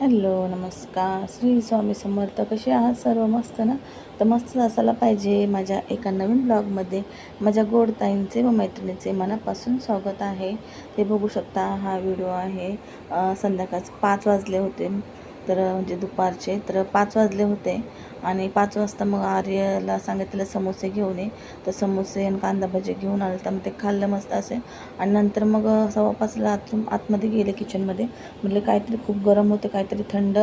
Hello नमस्कार. श्री स्वामी समर्थ कसे आहात सर्व? मस्त ना? तर मस्त असायला पाहिजे माझ्या एका नवीन ब्लॉगमध्ये. माझ्या गोडताईंचे व मैत्रिणीचे मनापासून स्वागत आहे. ते बघू शकता हा व्हिडिओ आहे. संध्याकाळचे पाच वाजले होते. तर म्हणजे दुपारचे तर पाच वाजले होते आणि पाच वाजता मग आर्यला सांगितलं समोसे घेऊन ये. तर समोसे आणि कांदा भजी घेऊन आले. तर मग ते खाल्लं मस्त असे. आणि नंतर मग सव्वा पाचला आत आतमध्ये गेले किचनमध्ये म्हटलं काहीतरी खूप गरम होते काहीतरी थंड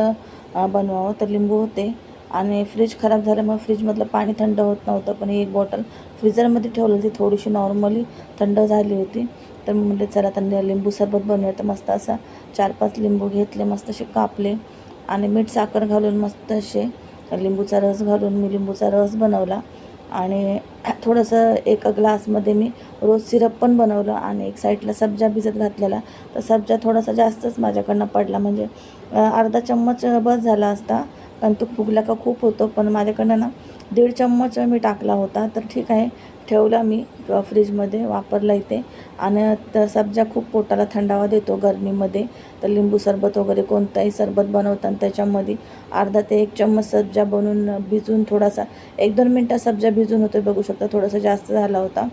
बनवावं. तर लिंबू होते. आणि फ्रीज खराब झाल्यामुळे फ्रीजमधलं पाणी थंड होत नव्हतं. पण एक बॉटल फ्रीजरमध्ये ठेवलं होती थोडीशी नॉर्मली थंड झाली होती. तर मग म्हटले चला त्यांनी लिंबू सरबत बनवूया. तर मस्त असा चार पाच लिंबू घेतले मस्त असे कापले. आणि मीठ साखर घालून मस्त असे लिंबूचा रस घालून मी लिंबूचा रस बनवला. आणि थोडंसं एका ग्लासमध्ये मी रोज सिरप पण बनवलं आणि एक साईडला सब्जा भिजत घातलेला. तर सब्जा थोडासा जास्तच माझ्याकडनं पडला. म्हणजे अर्धा चम्मच बस झाला असता. कारण तो फुगला का खूप होतो. पण माझ्याकडनं ना दीड चम्मच मी टाकला होता. तर ठीक आहे. ठेवला मी फ्रीजमध्ये वापरला इथे. आणि त सब्जा खूप पोटाला थंडावा देतो गरमीमध्ये. तर लिंबू सरबत वगैरे कोणताही सरबत बनवताना त्याच्यामध्ये अर्धा ते एक चम्मच सब्जा बनवून भिजून थोडासा एक दोन मिनटं सब्जा भिजून होतो बघू शकता थोडासा जास्त झाला होता.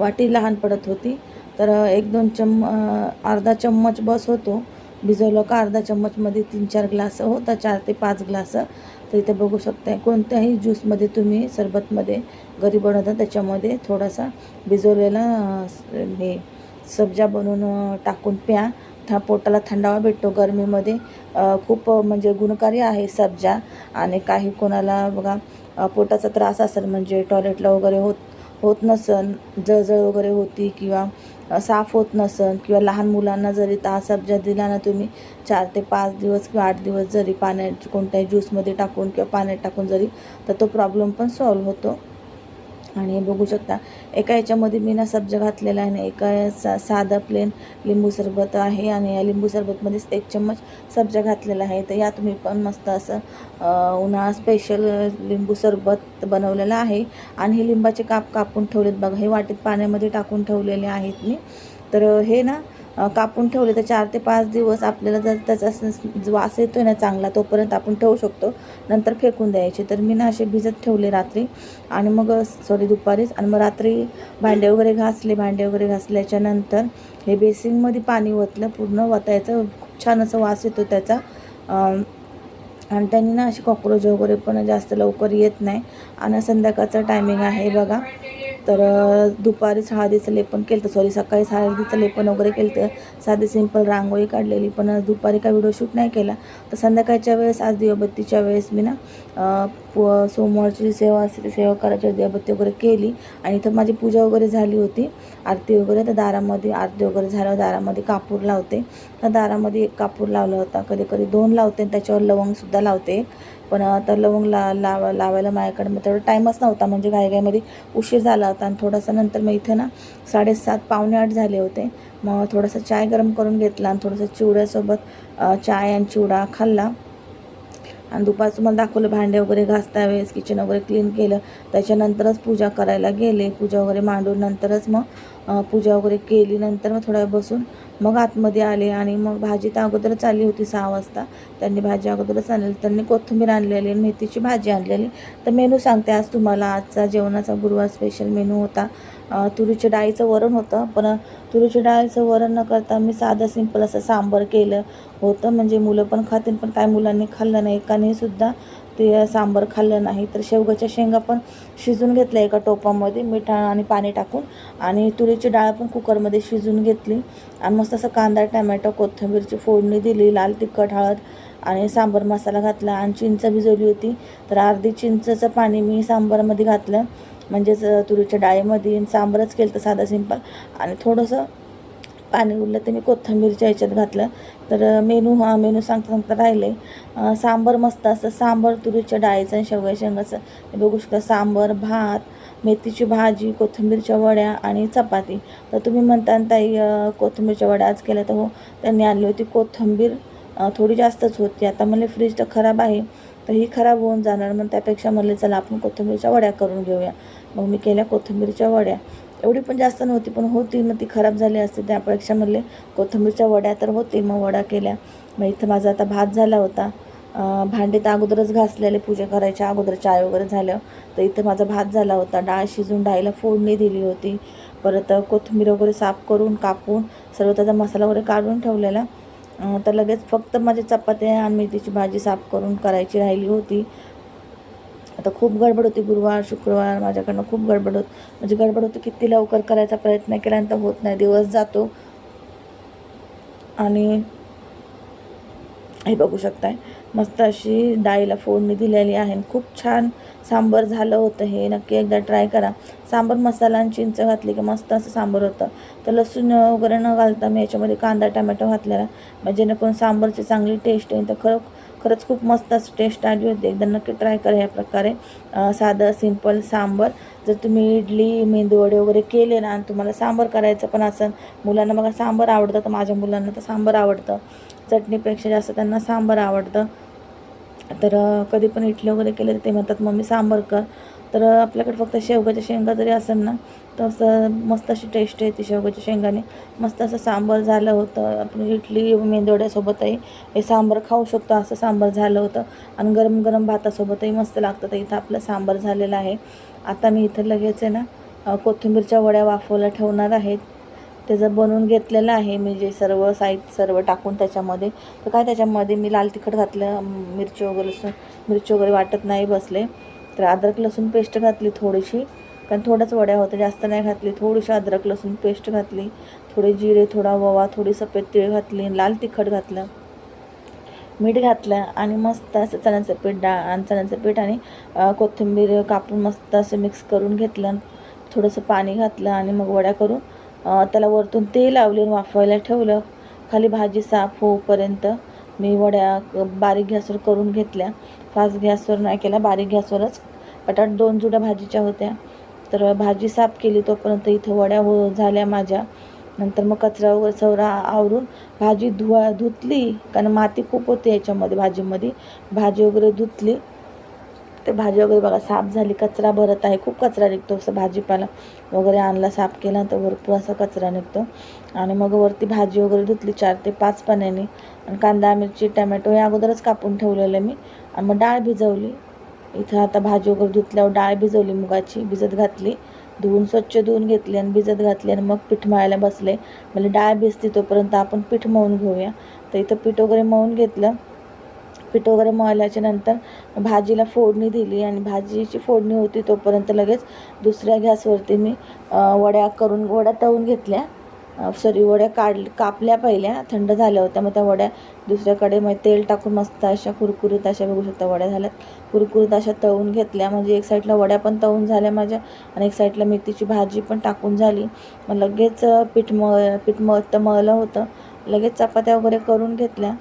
वाटी लहान पडत होती. तर एक दोन चम अर्धा चम्मच बस होतो. भिजवलं का अर्धा चम्मचमध्ये तीन चार ग्लास होता चार ते पाच ग्लास. तर इथे बघू शकता कोणत्याही ज्यूसमध्ये तुम्ही सरबतमध्ये घरी बनवता त्याच्यामध्ये थोडासा भिजवलेला हे सब्जा बनवून टाकून प्या. था पोटाला थंडावा भेटतो गरमीमध्ये. खूप म्हणजे गुणकारी आहे सब्जा आणि काही कोणाला बघा पोटाचा त्रास असेल म्हणजे टॉयलेटला वगैरे होत होत नसन जळजळ वगैरे होती किंवा साफ होत नसन किंवा लहान मुलांना जरी ता ज्या दिला ना तुम्ही चार ते पाच दिवस किंवा आठ दिवस जरी पाण्यात कोणत्याही ज्यूसमध्ये टाकून किंवा पाण्यात टाकून जरी तर तो प्रॉब्लेम पण सॉल्व होतो. आणि बघू शकता एका याच्यामध्ये मी ना सब्जा घातलेला आहे आणि एका सा साधा प्लेन लिंबू सरबत आहे आणि या लिंबू सरबतमध्येच एक चम्मच सब्जा घातलेला आहे. तर या तुम्ही पण मस्त असं उन्हाळा स्पेशल लिंबू सरबत बनवलेलं आहे आणि हे लिंबाचे काप कापून ठेवलेत बघा. हे वाटेत पाण्यामध्ये टाकून ठेवलेले आहेत मी. तर हे ना कापून ठेवले तर चार ते पाच दिवस आपल्याला जर त्याचा वास येतो ना चांगला तोपर्यंत आपण ठेवू शकतो. नंतर फेकून द्यायचे. तर मी ना असे भिजत ठेवले रात्री. आणि मग सॉरी दुपारीच. आणि मग रात्री भांडे वगैरे घासले. भांडे वगैरे घासल्याच्या नंतर हे बेसिनमध्ये पाणी ओतलं. पूर्ण वतायचं खूप छान असं वास येतो त्याचा. आणि त्यांनी ना अशी कॉक्रोच वगैरे पण जास्त लवकर येत नाही. आणि संध्याकाळचं टायमिंग आहे बघा. तर दुपारी सहा हळदीचं लेपन केलं तर सॉरी सकाळीच हळदीचं लेपन वगैरे केलं तर साधी सिंपल रांगोळी काढलेली. पण आज दुपारी काय व्हिडिओ शूट नाही केला. तर संध्याकाळच्या वेळेस आज दिवबत्तीच्या वेळेस मी ना पु- सोमवारची जी सेवा असते ती सेवा करायची दिवबत्ती वगैरे केली. आणि इथं माझी पूजा वगैरे झाली होती. आरती वगैरे तर दारामध्ये आरती वगैरे झाल्यावर दारामध्ये कापूर लावते. तर दारामध्ये एक कापूर लावला होता. कधी कधी दोन लावते आणि त्याच्यावर लवंगसुद्धा लावते पण आता लवंग ला लावा लावायला माझ्याकडे मग तेवढा टाईमच नव्हता. म्हणजे घाईघाईमध्ये उशीर झाला होता आणि थोडासा नंतर मग इथे ना साडेसात पावणे आठ झाले होते. मग थोडासा चाय गरम करून घेतला आणि थोडंसं चिवड्यासोबत चाय आणि चिवडा खाल्ला. आणि दुपारचं मला दाखवलं भांडे वगैरे घासता वेळेस किचन वगैरे क्लीन केलं. त्याच्यानंतरच पूजा करायला गेले. पूजा वगैरे मांडून नंतरच मग पूजा वगैरे केली. नंतर मग थोड्या बसून मग आतमध्ये आले आणि मग भाजी तर अगोदरच आली होती सहा वाजता. त्यांनी भाजी अगोदरच आणली. त्यांनी कोथिंबीर आणलेली आणि मेथीची भाजी आणलेली. तर मेनू सांगते आज तुम्हाला. आजचा जेवणाचा गुरुवार स्पेशल मेनू होता. तुरीच्या डाळीचं वरण होतं. पण तुरीच्या डाळीचं वरण न करता मी साधं सिंपल असं सांबर केलं होतं. म्हणजे मुलं पण खातील पण काय मुलांनी खाल्लं नाही. एकाने सुद्धा ते सांबर खाल्लं नाही तर शेवगाच्या शेंगा पण शिजून घेतल्या एका टोपामध्ये मीठ आणि पाणी टाकून. आणि तुरीची डाळ पण कुकरमध्ये शिजून घेतली. आणि मस्त असं कांदा टमॅटो कोथिंबीरची फोडणी दिली लाल तिखट हळद आणि सांबर मसाला घातला. आणि चिंच भिजवली होती तर अर्धी चिंचचं पाणी मी सांबारमध्ये घातलं. म्हणजेच तुरीच्या डाळीमध्ये. सांबरच केलं तर साधं सिंपल. आणि थोडंसं पाणी उरलं ते मी कोथिंबीरच्या ह्याच्यात घातलं. तर मेनू हा मेनू सांगता सांगता राहिले. सांबर मस्त असं सांबर तुरीच्या डाळीचं आणि शेवगा शेंगाचं. बघू शकता सांबर भात मेथीची भाजी कोथिंबीरच्या वड्या आणि चपाती. तर तुम्ही म्हणता ना ताई कोथिंबीरच्या वड्या आज केल्या तर हो त्यांनी आणली होती कोथिंबीर. थोडी जास्तच होती. आता म्हणले फ्रीज तर खराब आहे. तर ही खराब होऊन जाणार. मग त्यापेक्षा म्हणले चला आपण कोथिंबीरच्या वड्या करून घेऊया. मग मी केल्या कोथिंबीरच्या वड्या. एवढी पण जास्त नव्हती पण होती मग ती खराब झाली असते. त्यापेक्षा म्हणले कोथिंबीरच्या वड्या तर होते मग वड्या केल्या. मग इथं माझा आता भात झाला होता. भांडे तर अगोदरच घासलेले पूजा करायच्या अगोदर चाय वगैरे झालं. तर इथं माझा भात झाला होता. डाळ शिजून डाळीला फोडणी दिली होती. परत कोथिंबीर वगैरे साफ करून कापून सर्व त्याचा मसाला वगैरे काढून ठेवलेला. तर लगेच फक्त माझी चपात्या आणि मेथीची भाजी साफ करून करायची राहिली होती. आता खूप गडबड होती गुरुवार शुक्रवार माझ्याकडनं खूप गडबड होत. म्हणजे गडबड होती किती लवकर करायचा प्रयत्न केल्यानंतर होत नाही दिवस जातो. आणि हे बघू शकताय मस्त अशी डाळीला फोडणी दिलेली आहे. आणि खूप छान सांबर झालं होतं हे. नक्की एकदा ट्राय करा. सांबर मसाला आणि चिंच घातली की मस्त असं सांबर होतं. तर लसूण वगैरे न घालता मी याच्यामध्ये कांदा टमॅटो घातलेला. म्हणजे जेणेकरून सांबरची चांगली टेस्ट येईल. तर खरं खरंच खूप मस्त असं टेस्ट आली होती. एकदा नक्की ट्राय करा ह्या प्रकारे. साधं सिंपल सांबर. जर तुम्ही इडली मेंदूवडे वगैरे केले ना आणि तुम्हाला सांबर करायचं पण असं मुलांना बघा सांबर आवडतं तर माझ्या मुलांना तर सांबर आवडतं. चटणीपेक्षा जास्त त्यांना सांबर आवडतं. तर कधी पण इडली वगैरे केले तर ते म्हणतात मम्मी सांबर कर. तर आपल्याकडे फक्त शेवगाच्या शेंगा जरी असेल ना तर मस्त अशी टेस्ट येते शेवगाच्या शेंगाने. मस्त असं सांबर झालं होतं. आपण इडली मेंदोड्यासोबतही हे सांबर खाऊ शकतो असं सांबार झालं होतं. आणि गरम गरम भातासोबतही मस्त लागतं. तर इथं आपलं सांबर झालेलं आहे. आता मी इथं लगेच आहे ना कोथिंबीरच्या वड्या वाफवल्या ठेवणार आहेत. त्याचं बनवून घेतलेलं आहे मी जे सर्व साहित्य सर्व टाकून त्याच्यामध्ये तर काय त्याच्यामध्ये मी लाल तिखट घातलं मिरची वगैरे मिरची वगैरे वाटत नाही बसले. तर अद्रक लसूण पेस्ट घातली थोडीशी कारण थोड्याच वड्या होत्या जास्त नाही घातली. थोडीशी अद्रक लसूण पेस्ट घातली थोडे जिरे थोडा ववा थोडी सफेद तिळ घातली लाल तिखट घातलं. मीठ घातलं आणि मस्त असं चण्याचं पीठ डाळ आणि चण्याचं पीठ आणि कोथिंबीर कापून मस्त असं मिक्स करून घेतलं. थोडंसं पाणी घातलं आणि मग वड्या करून त्याला वरतून तेल लावले आणि वाफवायला ठेवलं. खाली भाजी साफ होऊपर्यंत मी वड्या बारीक गॅसवर करून घेतल्या. फास्ट गॅसवर नाही केला बारीक गॅसवरच. पटाट दोन जुड्या भाजीच्या होत्या. तर भाजी साफ केली तोपर्यंत इथं वड्या हो झाल्या माझ्या. नंतर मग कचरा वगैरे सवरा आवरून भाजी धुवा धुतली. कारण माती खूप होती याच्यामध्ये भाजीमध्ये. भाजी वगैरे धुतली. ते भाजी वगैरे बघा साफ झाली कचरा भरत आहे खूप कचरा निघतो असं भाजीपाला वगैरे आणला साफ केला तर भरपूर असा कचरा निघतो. आणि मग वरती भाजी वगैरे धुतली चार ते पाच पाण्याने. आणि कांदा मिरची टमॅटो हे अगोदरच कापून ठेवलेलं मी. आणि मग डाळ भिजवली. इथं आता भाजी वगैरे धुतल्यावर डाळ भिजवली मुगाची भिजत घातली. धुवून स्वच्छ धुवून घेतली आणि भिजत घातली आणि मग पीठ मळायला बसले. म्हणजे डाळ भिजते तोपर्यंत आपण पीठ मळून घेऊया. तर इथं पीठ वगैरे मळून घेतलं. पीठ वगैरे मळल्याच्या नंतर भाजीला फोडणी दिली आणि भाजीची फोडणी होती तोपर्यंत लगेच दुसऱ्या गॅसवरती मी वड्या करून वड्या तळून घेतल्या. सॉरी वड्या काढ कापल्या पहिल्या थंड झाल्या होत्या. मग त्या वड्या दुसऱ्याकडे मग तेल टाकून मस्त अशा कुरकुरीत अशा बघू शकता वड्या झाल्यात. कुरकुरीत अशा तळून घेतल्या. म्हणजे एक साईडला वड्या पण तळून झाल्या माझ्या आणि एक साईडला मेथीची भाजी पण टाकून झाली. मग लगेच पीठ मळ पीठ मळ मळलं होतं. लगेच चपात्या वगैरे करून घेतल्या.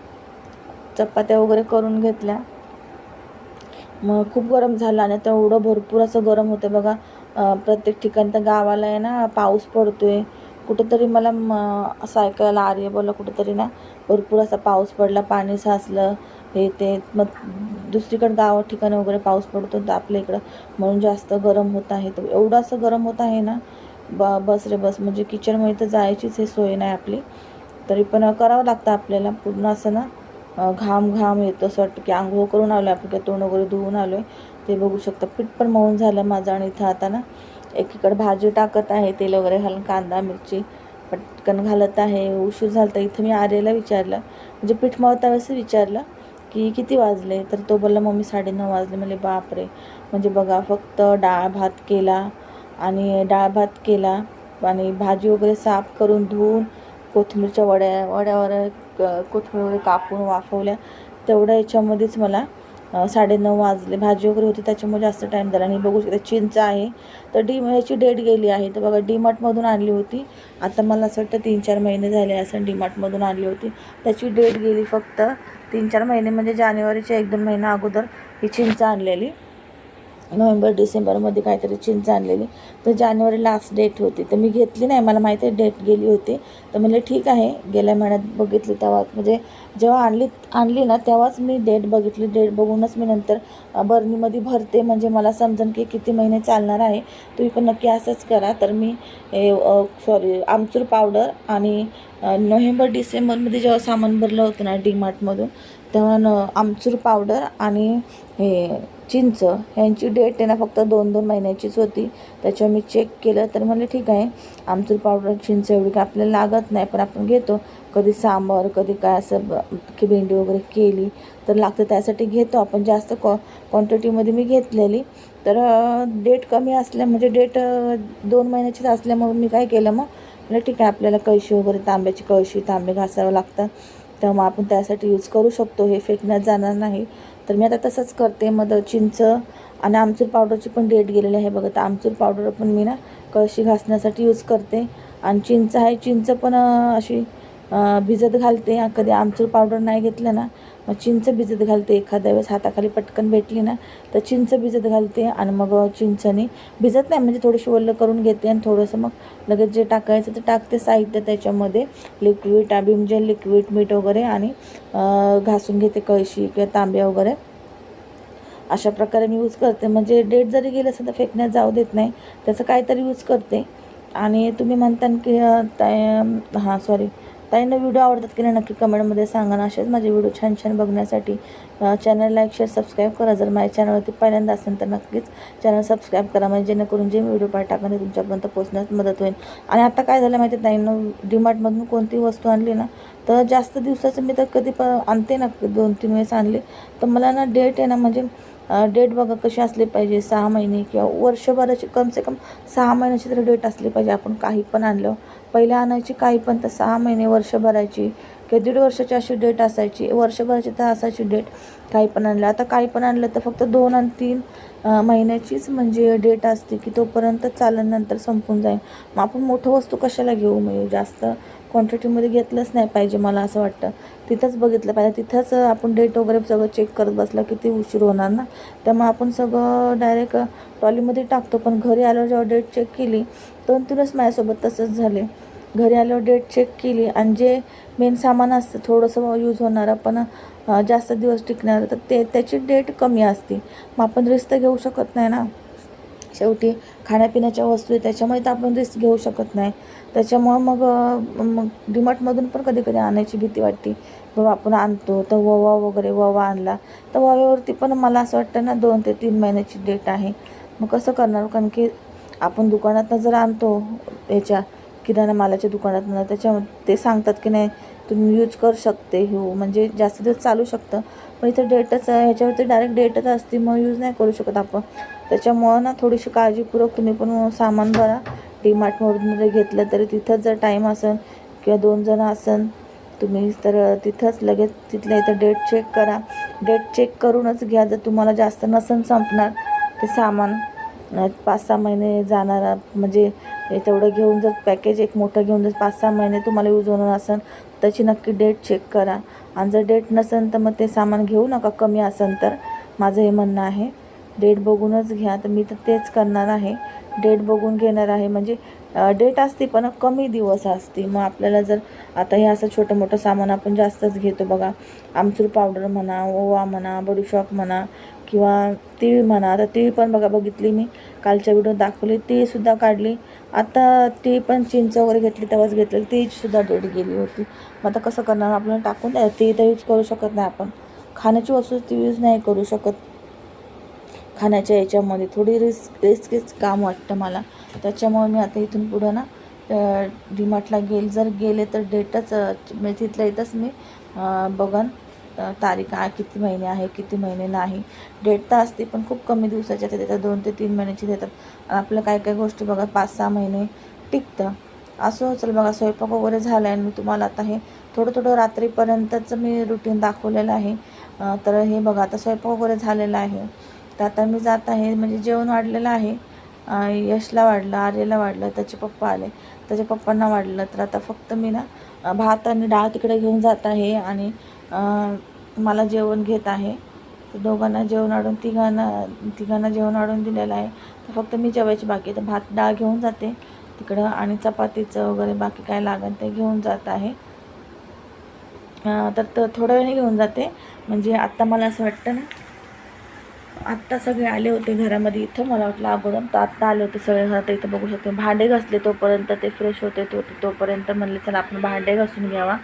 चपात्या वगैरे करून घेतल्या. मग खूप गरम झालं आणि तेवढं भरपूर असं गरम होतं बघा. प्रत्येक ठिकाणी तर गावाला आहे ना पाऊस पडतो आहे कुठंतरी मला म असं ऐकायला आर्य बोला कुठंतरी ना भरपूर असा पाऊस पडला पाणी साचलं हे ते. मग दुसरीकडे गावा ठिकाणी वगैरे पाऊस पडतो तर आपल्या इकडं म्हणून जास्त गरम होत आहे. तर एवढं असं गरम होत आहे ना ब बस रे बस. म्हणजे किचनमध्ये तर जायचीच हे सोय नाही आपली. तरी पण करावं लागतं आपल्याला पूर्ण असं ना घाम घाम येतो असं वाटतं की आंघोळ करून आलो आपण काय तोंड वगैरे धुवून आलो आहे ते बघू शकता. पीठ पण मऊन झालं माझं आणि इथं आता ना एकीकडे भाजी टाकत आहे तेल वगैरे घालून कांदा मिरची पटकन घालत आहे. उशीर झाला तर इथं मी आर्याला विचारलं म्हणजे पीठ मळता वेळेस विचारलं की किती वाजले? तर तो बोलला मम्मी साडेनऊ वाजले. म्हणजे बापरे. म्हणजे बघा फक्त डाळ भात केला आणि डाळ भात केला आणि भाजी वगैरे साफ करून धुवून कोथिंबीरच्या वड्या वड्यावर क- कोथिंबीर वगैरे कापून वाफवल्या तेवढ्या याच्यामध्येच मला साडे साडेनऊ वाजले. भाजी वगैरे होती त्याच्यामुळे जास्त टाईम झाला. आणि बघू शकता चिंच आहे. तर डी याची डेट गेली आहे. तर बघा डीमार्टमधून आणली होती. आता मला असं वाटतं तीन चार महिने झाले असं डीमार्टमधून आणली होती. त्याची डेट गेली फक्त तीन चार महिने म्हणजे जानेवारीच्या एक दोन महिना अगोदर ही चिंच आणलेली. नोव्हेंबर डिसेंबरमध्ये काहीतरी चिंच आणलेली. तर जानेवारी लास्ट डेट होती. तर मी घेतली नाही. मला माहिती आहे डेट गेली होती. तर म्हणलं ठीक आहे. गेल्या महिन्यात बघितली तेव्हा. म्हणजे जेव्हा आणली आणली ना तेव्हाच मी डेट बघितली. डेट बघूनच मी नंतर बर्नीमध्ये भरते. म्हणजे मला समजेल की किती महिने चालणार आहे. तुम्ही पण नक्की असंच करा. तर मी सॉरी आमचूर पावडर आणि नोव्हेंबर डिसेंबरमध्ये जेव्हा सामान भरलं होतं ना डीमार्टमधून तेव्हा न आमचूर पावडर आणि हे चिंच ह्यांची डेट आहे ना फक्त दोन दोन महिन्याचीच होती. त्याच्यावर मी चेक केलं तर म्हणलं ठीक आहे आमचूर पावडर चिंच एवढी काय आपल्याला लागत नाही पण आपण घेतो. कधी सांबार कधी काय असं की भेंडी वगैरे केली तर लागतं त्यासाठी घेतो. आपण जास्त क्वा क्वांटिटीमध्ये मी घेतलेली. तर डेट कमी असल्या म्हणजे डेट दोन महिन्याचीच असल्यामुळे मी काय केलं मग म्हणजे ठीक आहे आपल्याला कळशी वगैरे तांब्याची कळशी तांबे घासावं लागतं तर मग आपण त्यासाठी यूज करू शकतो. हे फेकण्यात जाणार नाही. तर मी आता तसंच करते मग चिंच आणि आमचूर पावडरची पण डेट गेलेली आहे बघा. तर आमचूर पावडर पण मी ना कळशी घासण्यासाठी यूज करते. आणि चिंच आहे चिंच पण अशी भिजत घालते. कधी आमचूर पावडर नाही घेतलं ना मग चिंच भिजत घालते. एखाद्या वेळेस हाताखाली पटकन भेटली ना तर चिंच भिजत घालते आणि मग चिंचनी भिजत नाही म्हणजे थोडीशी ओलं करून घेते आणि थोडंसं मग लगेच जे टाकायचं ते टाकते साहित्य त्याच्यामध्ये. लिक्विड बिमजेल लिक्विड मीठ वगैरे आणि घासून घेते कळशी किंवा तांब्या वगैरे. अशा प्रकारे मी यूज करते. म्हणजे डेट जरी गेलं असेल तर फेकण्यात जाऊ देत नाही. त्याचं काहीतरी यूज करते. आणि तुम्ही म्हणता की ताई हां सॉरी ताईंना व्हिडिओ आवडतात की नाही नक्की कमेंटमध्ये सांगा ना. असेच माझे व्हिडिओ छान छान बघण्यासाठी चॅनल लाईक शेअर सबस्क्राईब करा. जर माझ्या चॅनलवरती पहिल्यांदा असेल तर नक्कीच चॅनल सबस्क्राईब करा. म्हणजे जेणेकरून जे व्हिडिओ पाय टाकणं ते तुमच्यापर्यंत पोहोचण्यास मदत होईल. आणि आता काय झालं माहिती आहे ताईंना डीमार्टमधून कोणती वस्तू आणली ना तर जास्त दिवसाचं मी तर कधी प आणते ना. दोन तीन वेळेस आणले. तर मला ना डेट आहे ना म्हणजे डेट बघा कशी असली पाहिजे सहा महिने किंवा वर्षभराची कम से कम सहा महिन्याची तरी डेट असली पाहिजे. आपण काही पण आणलं पहिले आणायची काही पण तर सहा महिने वर्षभराची किंवा दीड वर्षाची अशी डेट असायची वर्षभराची तर असायची डेट काही पण आणलं. आता काही पण आणलं तर फक्त दोन आणि तीन महिन्याचीच म्हणजे डेट असते की तोपर्यंत चालल्यानंतर नंतर संपून जाईल. मग आपण मोठं वस्तू कशाला घेऊ? म्हणजे जास्त क्वांटिटीमध्ये घेतलंच नाही पाहिजे मला असं वाटतं. तिथंच बघितलं पाहिजे. तिथंच आपण डेट वगैरे सगळं चेक करत बसलं किती उशीर होणार ना. त्यामुळे आपण सगळं डायरेक्ट ट्रॉलीमध्ये टाकतो. पण घरी आल्यावर जेव्हा डेट चेक केली दोन तीनच माझ्यासोबत तसंच झाले. घरी आल्यावर डेट चेक केली आणि जे मेन सामान असतं थोडंसं यूज होणारं पण जास्त दिवस टिकणारं तर ते त्याची डेट कमी असते. मग आपण रिस्क तर घेऊ शकत नाही ना. शेवटी खाण्यापिण्याच्या वस्तू आहे त्याच्यामुळे तर आपण रिस्क घेऊ शकत नाही. त्याच्यामुळं मग मग डीमार्टमधून पण कधी कधी आणायची भीती वाटते. बाबा आपण आणतो तर ववा वगैरे ववा आणला. तर वव्यावरती पण मला असं वाटतं ना दोन ते तीन महिन्याची डेट आहे. मग कसं करणार? कारण की आपण दुकानातनं जर आणतो याच्या किराणा मालाच्या दुकानातनं त्याच्या ते सांगतात की नाही तुम्ही यूज करू शकते हो. म्हणजे जास्त दिवस चालू शकतं. पण इथं डेटच ह्याच्यावरती डायरेक्ट डेटच असते मग यूज नाही करू शकत आपण. त्याच्यामुळं ना थोडीशी काळजीपूर्वक तुम्ही पण सामान भरा. डीमार्टमधून जर घेतलं तरी तिथंच जर टाईम असेल किंवा दोन जण असेल तुम्ही तर तिथंच लगेच तिथल्या इथं डेट चेक करा. डेट चेक करूनच घ्या. जर तुम्हाला जास्त नसन संपणार ते सामान पाच सहा महिने जाणार म्हणजे तेवढं घेऊन जर पॅकेज एक मोठं घेऊन जर पाच सहा महिने तुम्हाला यूज होणार असेल त्याची नक्की डेट चेक करा. आणि जर डेट नसेल तर मग ते सामान घेऊ नका. कमी असेल तर. माझं हे म्हणणं आहे. डेट बघूनच घ्या. तर मी तर तेच करणार आहे. डेट बघून घेणार आहे. म्हणजे डेट असते पण कमी दिवस असते. मग आपल्याला जर आता हे असं छोटं मोठं सामान आपण जास्तच घेतो बघा. आमचूर पावडर म्हणा ओवा म्हणा बडीशॉप म्हणा किंवा तीळ म्हणा. आता तीळ पण बघा बघितली मी. कालच्या व्हिडिओ दाखवली. तीळसुद्धा काढली. आता तीळ पण चिंच वगैरे घेतली तेव्हाच घेतलेली. तीळसुद्धा डेट गेली होती. मग आता कसं करणार? आपल्याला टाकून द्या. तीळ तर यूज करू शकत नाही आपण. खाण्याची वस्तू ती यूज नाही करू शकत. खाण्याच्या याच्यामध्ये थोडी रिस्क रिस्कीच काम वाटतं मला. त्याच्यामुळे मी आता इथून पुढं ना डीमार्टला गेल जर गेले तर डेटच मी म्हणजे तिथल्या इथंच मी बघन तारीख आहे किती महिने आहे किती महिने नाही. डेट तर असते पण खूप कमी दिवसाच्या ते देतात दोन ते तीन महिन्याची देतात. आपलं काय काय गोष्टी बघा पाच सहा महिने टिकतं. असं चल बघा स्वयंपाक वगैरे झाला आहे आणि मी तुम्हाला आता हे थोडं थोडं रात्रीपर्यंतचं मी रुटीन दाखवलेलं आहे. तर हे बघा आता स्वयंपाक वगैरे झालेला आहे. तर आता मी जात आहे म्हणजे जेवण वाढलेलं आहे. यशला वाढलं आर्यला वाढलं त्याचे पप्पा आले. त्याच्या पप्पांना वाढलं तर आता फक्त मी ना भात आणि डाळ तिकडे घेऊन जात आहे आणि मला जेवण घेत आहे. तर दोघांना जेवण वाढून तिघांना तिघांना जेवण वाढून दिलेलं आहे. तर फक्त मी जेवायची बाकी तर भात डाळ घेऊन जाते तिकडं आणि चपातीचं वगैरे बाकी काय लागेल ते घेऊन जात आहे. तर त थोड्या वेळाने घेऊन जाते. म्हणजे आत्ता मला असं वाटतं ना आत्ता सगळे आले होते घरामध्ये इथं. मला वाटलं अगोदर तर आत्ता आले होते सगळे घरात. इथं बघू शकते. भांडे घासले तोपर्यंत ते फ्रेश होते तो तोपर्यंत म्हणले चला आपण भांडे घासून घ्यावा.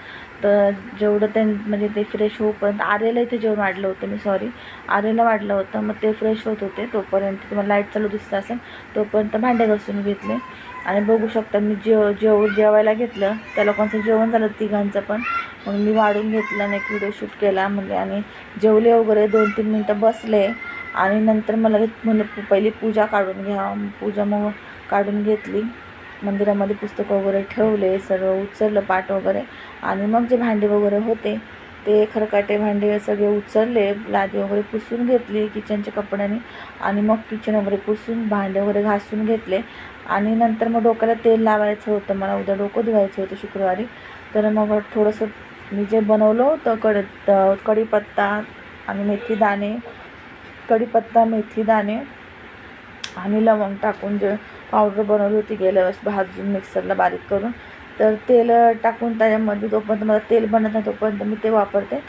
तर जेवढं ते म्हणजे ते फ्रेश होऊपर्यंत आरेला इथे जेवण वाढलं होतं मी सॉरी आरेला वाढलं होतं. मग ते फ्रेश होत होते. तोपर्यंत तुम्हाला लाइट चालू दिसत असेल तोपर्यंत भांडे घासून घेतले. आणि बघू शकता मी जेव जेव जेवायला घेतलं त्या लोकांचं जेवण झालं तिघांचं पण. मग मी वाढून घेतलं आणि एक व्हिडिओ शूट केला. म्हणजे आणि जेवले वगैरे दोन तीन मिनटं बसले. आणि नंतर मला म्हणलं पहिली पूजा काढून घ्या. पूजा मग काढून घेतली. मंदिरामध्ये पुस्तकं वगैरे ठेवले सर्व उचललं पाट वगैरे. आणि मग जे भांडे वगैरे होते ते खरकाटे भांडे सगळे उचलले लादी वगैरे पुसून घेतली किचनच्या कपड्याने. आणि मग किचन वगैरे पुसून भांडे वगैरे घासून घेतले. आणि नंतर मग डोक्याला तेल लावायचं होतं. मला उद्या डोकं धुवायचं होतं शुक्रवारी. तर मग थोडंसं मी जे बनवलं होतं कड कढीपत्ता आणि मेथी दाणे कढीपत्ता मेथी दाणे आणि लवंग टाकून जे पावडर बनवली होती गेल्या वेळेस भाजून मिक्सरला बारीक करून. तर तेल टाकून त्याच्यामध्ये जोपर्यंत मला तेल बनत नाही तोपर्यंत मी ते वापरते.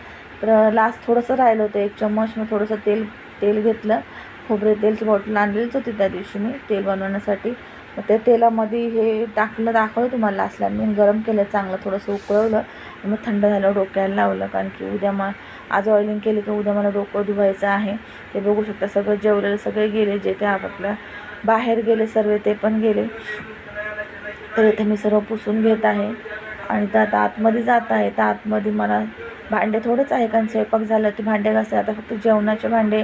तर लास्ट थोडंसं राहिलं होतं एक चम्मच. मी थोडंसं तेल तेल घेतलं. खोबरे तेलची बॉटल आणलेलीच होती त्या दिवशी मी तेल बनवण्यासाठी. मग त्या तेलामध्ये हे टाकलं दाखवलं तुम्हाला लास्टला मी गरम केलं चांगलं थोडंसं उकळवलं मग थंड झालं डोक्याला लावलं. कारण की उद्या मग आज ऑइलिंग केली की उद्या मला डोकं धुवायचं आहे. ते बघू शकता सगळं जेवलेले सगळे गेले जे ते आपापल्या बाहेर गेले सर्व ते पण गेले. तर इथे मी सर्व पुसून घेत आहे. आणि तर आता आतमध्ये जात आहे. तर आतमध्ये मला भांडे थोडेच आहे कारण स्वयंपाक झालं ते भांडे घासले आता फक्त जेवणाचे भांडे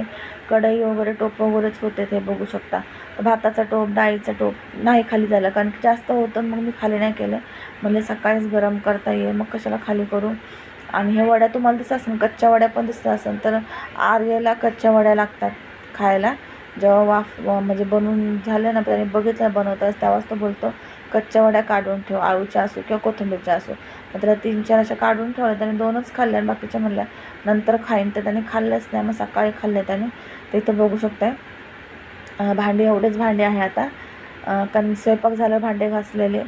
कढई वगैरे टोप वगैरेच होते ते बघू शकता. भाताचा टोप डाळीचा टोप नाही खाली झाला कारण की जास्त होतं मग मी खाली नाही केलं. म्हणजे सकाळीच गरम करता येईल मग कशाला खाली करू? आणि हे वड्या तुम्हाला दिसत असेल कच्च्या वड्या पण दिसत असेल तर आर्यला कच्च्या वड्या लागतात खायला. जेव्हा वाफ म्हणजे बनवून झालं ना त्याने बघितलं बनवताच तेव्हाच तो बोलतो कच्च्या वड्या काढून ठेव आळूच्या असो किंवा कोथिंबीरच्या असो. मग त्याला तीन चार अशा काढून ठेवल्या त्याने दोनच खाल्ल्या आणि बाकीच्या म्हणल्या नंतर खाईन. तर त्याने खाल्लंच नाही मग सकाळी खाल्ले त्याने. ते इथं बघू शकताय. अं, भांडे एवढेच भांडे आहे आता. कारण स्वयंपाक झालं भांडे घासलेले.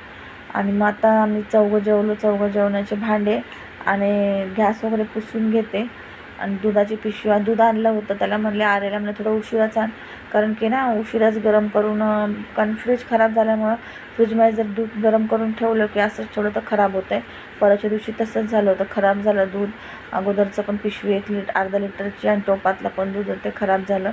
आणि मग आता आम्ही चौघं जेवलो चौघं जेवणाचे भांडे. आणि गॅस वगैरे पुसून घेते. आणि दुधाची पिशव्या दूध आणलं होतं त्याला म्हणले आरेला म्हणलं थोडं उशिराच आण कारण की ना उशिराच गरम करून कारण फ्रीज खराब झाल्यामुळं फ्रीजमध्ये जर दूध गरम करून ठेवलं की असंच ठेवलं तर खराब होतं आहे परवाच्या दिवशी तसंच झालं होतं खराब झालं दूध. अगोदरचं पण पिशवी एक लिट अर्धा लिटरची आणि टोपातलं पण दूध ते खराब झालं.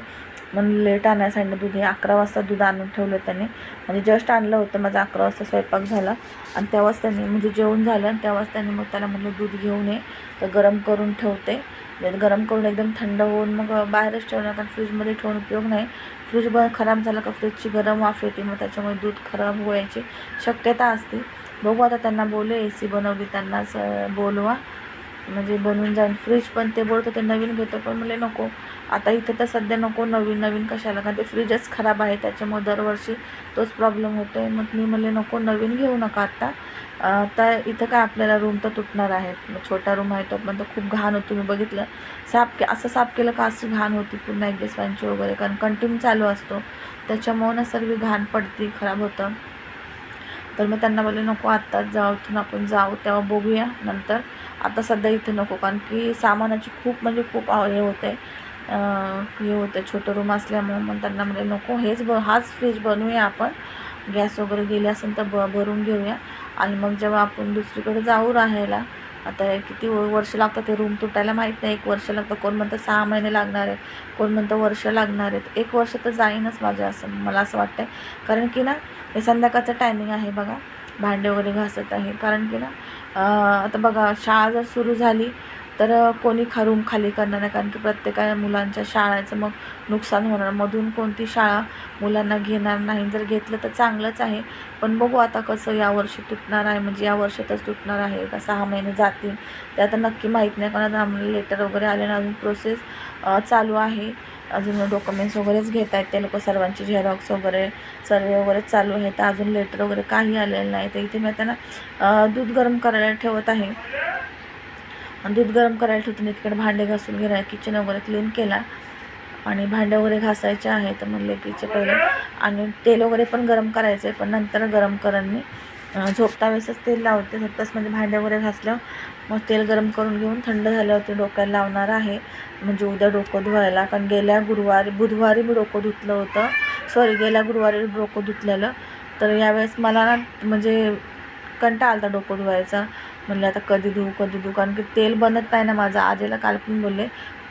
म्हणून लेट आणायला सांगितलं दूध हे अकरा वाजता दूध आणून ठेवलं त्यांनी. म्हणजे जस्ट आणलं होतं माझा अकरा वाजता स्वयंपाक झाला. आणि तेव्हाच त्यांनी म्हणजे जेवण झालं आणि तेव्हाच त्यांनी मग त्याला म्हणलं दूध घेऊन ये. तर गरम करून ठेवते. म्हणजे गरम करून एकदम थंड होऊन मग बाहेरच ठेवणार कारण फ्रीजमध्ये ठेवून उपयोग नाही. फ्रीज ब खराब झालं का फ्रीजची गरम वाफ येते मग त्याच्यामुळे दूध खराब होण्याची शक्यता असते. बघू आता त्यांना बोलू ए सी बनवली त्यांनाच बोलवा. म्हणजे बनवून जाईल फ्रीज पण ते बोलत होते नवीन घेतो. पण म्हणले नको. आता इथं तर सध्या नको नवीन नवीन कशाला? कारण ते फ्रीजच खराब आहे त्याच्यामुळे दरवर्षी तोच प्रॉब्लेम होतो आहे मग मी म्हणले नको नवीन घेऊ नका आत्ता तर इथं काय आपल्याला रूम तर तुटणार आहेत. मग छोटा रूम आहे तो पण तर खूप घाण होतो. मी बघितलं साफ के असं साफ केलं का असं घाण होती पूर्ण ॲडजस्ट वगैरे. कारण कंटिन्यू चालू असतो. त्याच्यामुळं ना सर्व घाण पडती खराब होतं. तर मग त्यांना बोलले नको आत्ताच जाऊ इथून आपण जाऊ तेव्हा बघूया नंतर. आता सध्या इथे नको कारण की सामानाची खूप म्हणजे खूप आव- हे होते हे होतं छोटं रूम असल्यामुळं. मग त्यांना म्हणजे नको हेच ब हाच फ्रीज बनवूया आपण. गॅस वगैरे गेले असेल तर ब भरून घेऊया. आणि मग जेव्हा आपण दुसरीकडे जाऊ राहायला आता हे किती वर्ष लागतं ते रूम तुटायला माहीत नाही. एक वर्ष लागतं कोण म्हणतं सहा महिने लागणार आहे कोण म्हणतं वर्ष लागणार आहेत. एक वर्ष तर जाईनच माझ्या असं मला असं वाटतं आहे कारण की ना हे संध्याकाळचं टायमिंग आहे बघा. भांडे वगैरे घासत आहे. कारण की ना आता बघा शाळा जर सुरू झाली तर कोणी खा रूम खाली करणार नाही. कारण की प्रत्येका मुलांच्या शाळेचं मग नुकसान होणार. मधून कोणती शाळा मुलांना घेणार नाही. जर घेतलं तर चांगलंच आहे. पण बघू आता कसं यावर्षी तुटणार आहे. म्हणजे या वर्षातच तुटणार आहे का? सहा महिने जातील. ते आता नक्की माहीत नाही. कारण आम्हाला लेटर वगैरे आले ना अजून प्रोसेस चालू आहे. अजून डॉक्युमेंट्स वगैरेच घेत आहेत. ते लोक सर्वांची झेरॉक्स वगैरे सर्वे वगैरे चालू आहे तर अजून लेटर वगैरे काही आलेलं नाही. तर इथे मी त्यांना दूध गरम करायला ठेवत आहे. दूध गरम करायला ठेवते तिकडे भांडे घासून घेणार किचन वगैरे क्लीन केला. आणि भांडे वगैरे घासायचे आहे तर म्हणले कीचे पहिले आणि तेल वगैरे पण गरम करायचं आहे पण नंतर गरम करण मी झोपता वेळेसच तेल लावते. झोपताच म्हणजे भांडे वगैरे घासल्यावर मग तेल गरम करून घेऊन थंड झाल्यावरती डोक्याला लावणार आहे. म्हणजे उद्या डोकं धुवायला. कारण गेल्या गुरुवारी बुधवारी मी डोकं धुतलं होतं. सॉरी गेल्या गुरुवारी डोकं धुतलेलं. तर यावेळेस मला ना म्हणजे कंटाळा आला डोकं धुवायचा. म्हणलं आता कधी धुवू कधी धुवू. कारण की तेल बनत नाही ना माझं. आजीला काल पण बोलले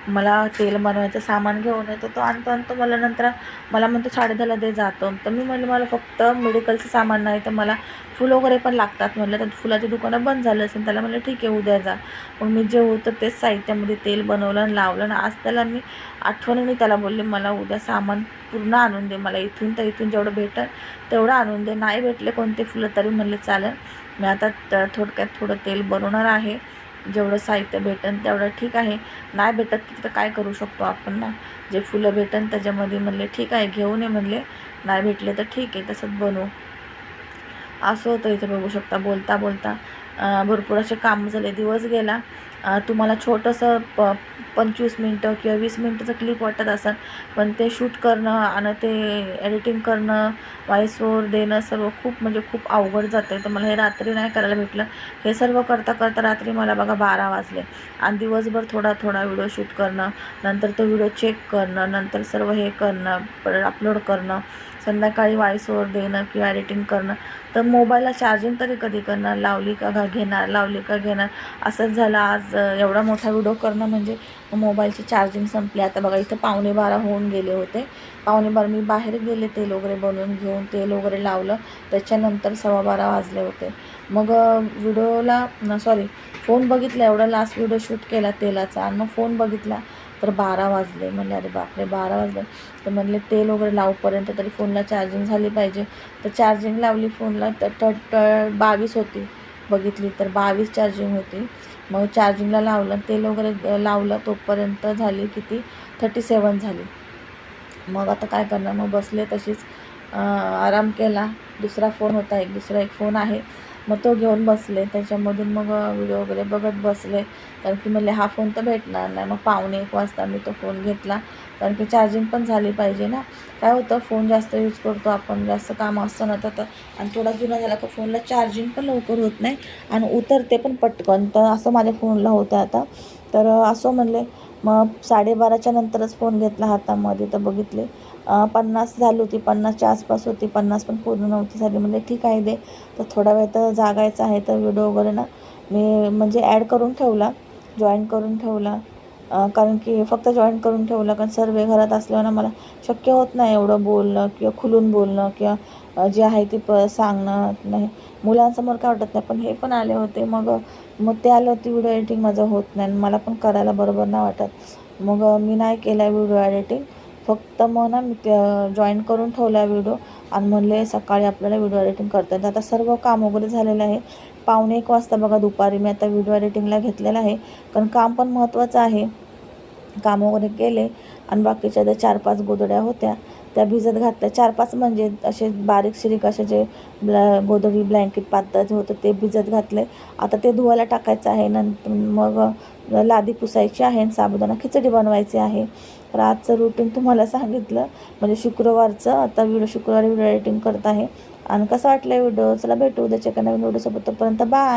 मला तेल बनवायचं सामान घेऊन येतो तो आणतो आणतो मला नंतर मला म्हणतो साडेदहाला दे जातो. तर मी म्हणलं मला फक्त मेडिकलचं सामान नाही तर मला फुलं वगैरे पण लागतात. म्हणलं तर फुलाची दुकानं बंद झालं असेल त्याला म्हणलं ठीक आहे उद्या जा. मग मी जे होतं तेच साहित्यामध्ये तेल बनवलं आणि लावलं आणि आज त्याला मी आठवणीने त्याला बोलले मला उद्या सामान पूर्ण आणून दे मला इथून तर इथून जेवढं भेटेल तेवढं आणून दे नाही भेटले कोणते फुलं तरी. म्हणले चालेल मी आता थोडक्यात थोडं तेल बनवणार आहे. जेवढं साहित्य भेटन तेवढं ठीक आहे. नाही भेटत तिथं काय करू शकतो आपण ना? जे फुलं भेटन त्याच्यामध्ये म्हणले ठीक आहे घेऊन ये म्हणले. नाही भेटले तर ठीक आहे तसंच बनवू. असं होतं इथे बघू शकता बोलता बोलता. भरपूर असे काम झाले दिवस गेला. तुम्हाला छोटंसं प पंचवीस मिनटं किंवा वीस मिनटाचं क्लिप वाटत असेल पण ते शूट करणं आणि ते एडिटिंग करणं व्हॉईस देणं सर्व खूप म्हणजे खूप अवघड जातं आहे तर मला हे रात्री नाही करायला भेटलं. हे सर्व करता करता रात्री मला बघा बारा वाजले. आणि दिवसभर थोडा थोडा व्हिडिओ शूट करणं नंतर तो व्हिडिओ चेक करणं नंतर सर्व हे करणं परत अपलोड करणं संध्याकाळी व्हॉईस ओव्हर देणं किंवा एडिटिंग करणं. तर मोबाईलला चार्जिंग तरी कधी करणार? लावली का घा घेणार? लावली का घेणार? असंच झालं आज एवढा मोठा व्हिडिओ करणं म्हणजे मोबाईलची चार्जिंग संपली. आता बघा इथं पावणे बारा होऊन गेले होते. पावणे बारा मी बाहेर गेले तेल वगैरे बनवून घेऊन तेल वगैरे लावलं. त्याच्यानंतर सव्वा बारा वाजले होते. मग व्हिडिओला सॉरी फोन बघितला. एवढा लास्ट व्हिडिओ शूट केला तेलाचा. आणि मग फोन बघितला. तर बारा वाजले. म्हणले अरे बापरे बारा वाजले. तर म्हणले तेल वगैरे लावपर्यंत तरी फोनला चार्जिंग झाली पाहिजे. तर चार्जिंग लावली फोनला तर ट ट बावीस होती बघितली तर बावीस चार्जिंग होती. मग चार्जिंगला लावलं तेल वगैरे लावलं तोपर्यंत झाली किती? थर्टी सेवन झाली. मग आता काय करणार? मग बसले तशीच. आराम केला. दुसरा फोन होता एक दुसरा एक फोन आहे. मग तो घेऊन बसले. त्याच्यामधून मग व्हिडिओ वगैरे बघत बसले. कारण की म्हणले हा फोन तर भेटणार नाही. मग पावणे एक वाजता मी तो फोन घेतला. कारण की चार्जिंग पण झाली पाहिजे ना. काय होतं फोन जास्त यूज करतो आपण. जास्त काम असतं ना तर तर- आणि थोडा जुना झाला का फोनला चार्जिंग पण लवकर होत नाही. आणि उतरते पण पटकन. तर असं माझ्या फोनला होतं आता. तर असं म्हणले मग साडेबाराच्या नंतरच फोन घेतला हातामध्ये. तर बघितले. पन्नास झाली होती पन्नासच्या आसपास होती पन्नास पण पूर्ण नव्हती झाली. म्हणजे ठीक आहे दे. तर थोडा वेळ तर जागायचं आहे तर व्हिडिओ वगैरे ना मी म्हणजे ॲड करून ठेवला जॉईन करून ठेवला. कारण की फक्त जॉईन करून ठेवला कारण सर्व घरात असल्यावर ना मला शक्य होत नाही एवढं बोलणं किंवा खुलून बोलणं किंवा जे आहे ते प सांगणं नाही. मुलांसमोर काय वाटत नाही पण हे पण आले होते. मग मग ते आलं होती व्हिडिओ एडिटिंग माझं होत नाही. आणि मला पण करायला बरोबर नाही वाटत. मग मी नाही केला व्हिडिओ एडिटिंग फक्त मग ना मी जॉईन करून ठेवला व्हिडिओ आणि म्हणले सकाळी आपल्याला व्हिडिओ एडिटिंग करता येतं आता सर्व काम वगैरे झालेलं आहे. पावणे एक वाजता बघा दुपारी मी आता व्हिडिओ एडिटिंगला घेतलेलं आहे. कारण काम पण महत्त्वाचं आहे. काम वगैरे केले आणि बाकीच्या ज्या चार पाच गोदड्या होत्या त्या भिजत घातल्या. चार पाच म्हणजे असे बारीक शिरीक असे जे ब्ला गोदडी ब्लँकेट पातळ जे होतं ते भिजत घातले. आता ते धुवायला टाकायचं आहे. नंतर मग लादी पुसायची आहे आणि साबुदाणा खिचडी बनवायची आहे. तर आजचं रुटीन तुम्हाला सांगितलं. म्हणजे शुक्रवारचं आता व्हिडिओ शुक्रवारी व्हिडिओ एडिटिंग करत आहे. आणि कसं वाटलं व्हिडिओ चला भेटू उद्याच्या एका नवीन व्हिडिओसोबत तोपर्यंत बाय